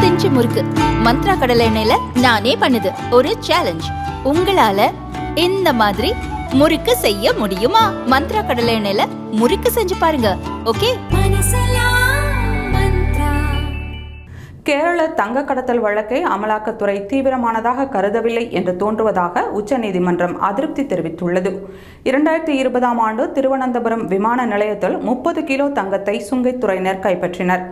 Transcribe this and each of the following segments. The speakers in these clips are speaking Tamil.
இருபத்தஞ்சு முறுக்கு. மந்த்ரா கடலை எண்ணெயில நானே பண்ணுது. ஒரு சேலஞ்ச் உங்களால இந்த மாதிரி முறுக்கு செய்ய முடியுமா? மந்த்ரா கடலை எண்ணெயில முறுக்கு செஞ்சு பாருங்க. ஓகே? கேரள தங்க கடத்தல் வழக்கை அமலாக்கத்துறை தீவிரமானதாக கருதவில்லை என்று தோன்றுவதாக உச்சநீதிமன்றம் அதிருப்தி தெரிவித்துள்ளது. இரண்டாயிரத்தி இருபதாம் ஆண்டு திருவனந்தபுரம் விமான நிலையத்தில் முப்பது கிலோ தங்கத்தை சுங்கைத்துறையினர் கைப்பற்றினர்.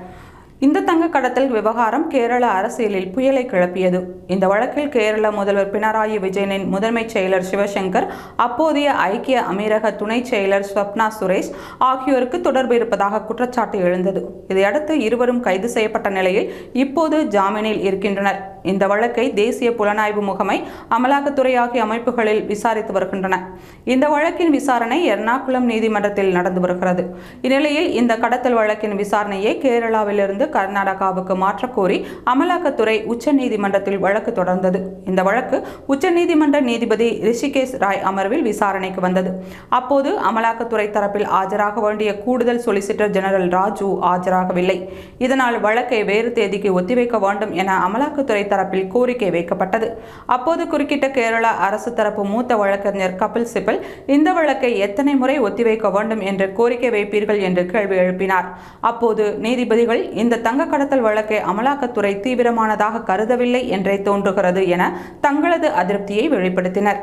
இந்த தங்க கடத்தல் விவகாரம் கேரள அரசியலில் புயலை கிளப்பியது. இந்த வழக்கில் கேரள முதல்வர் பினராயி விஜயனின் முதன்மைச் செயலர் சிவசங்கர் அப்போதைய ஐக்கிய அமீரக துணைச் செயலர் ஸ்வப்னா சுரேஷ் ஆகியோருக்கு தொடர்பு இருப்பதாக குற்றச்சாட்டு எழுந்தது. இதையடுத்து இருவரும் கைது செய்யப்பட்ட நிலையில் இப்போது ஜாமீனில் இருக்கின்றனர். இந்த வழக்கை தேசிய புலனாய்வு முகமை அமலாக்கத்துறை ஆகிய அமைப்புகளில் விசாரித்து வருகின்றன. இந்த வழக்கின் விசாரணை எர்ணாகுளம் நீதிமன்றத்தில் நடந்து வருகிறது. இந்நிலையில் இந்த கடத்தல் வழக்கின் விசாரணையை கேரளாவிலிருந்து கர்நாடகாவுக்கு மாற்றக்கோரி அமலாக்கத்துறை உச்சநீதிமன்றத்தில் வழக்கு தொடர்ந்தது. இந்த வழக்கு உச்சநீதிமன்ற நீதிபதி ரிஷிகேஷ் ராய் அமர்வில் விசாரணைக்கு வந்தது. அப்போது அமலாக்கத்துறை தரப்பில் ஆஜராக வேண்டிய கூடுதல் சொலிசிட்டர் ஜெனரல் ராஜு ஆஜராகவில்லை. இதனால் வழக்கை வேறு தேதிக்கு ஒத்திவைக்க வேண்டும் என அமலாக்கத்துறை தரப்பில் கோரிக்கை வைக்கப்பட்டது. அப்போது குறுக்கிட்ட கேரளா அரசு தரப்பு மூத்த வழக்கறிஞர் கபில் சிபல் இந்த வழக்கை எத்தனை முறை ஒத்திவைக்க வேண்டும் என்று கோரிக்கை வைப்பீர்கள் என்று கேள்வி எழுப்பினார். அப்போது நீதிபதிகள் இந்த தங்க கடத்தல் வழக்கை அமலாக்கத்துறை தீவிரமானதாக கருதவில்லை என்றே தோன்றுகிறது என தங்களது அதிருப்தியை வெளிப்படுத்தினர்.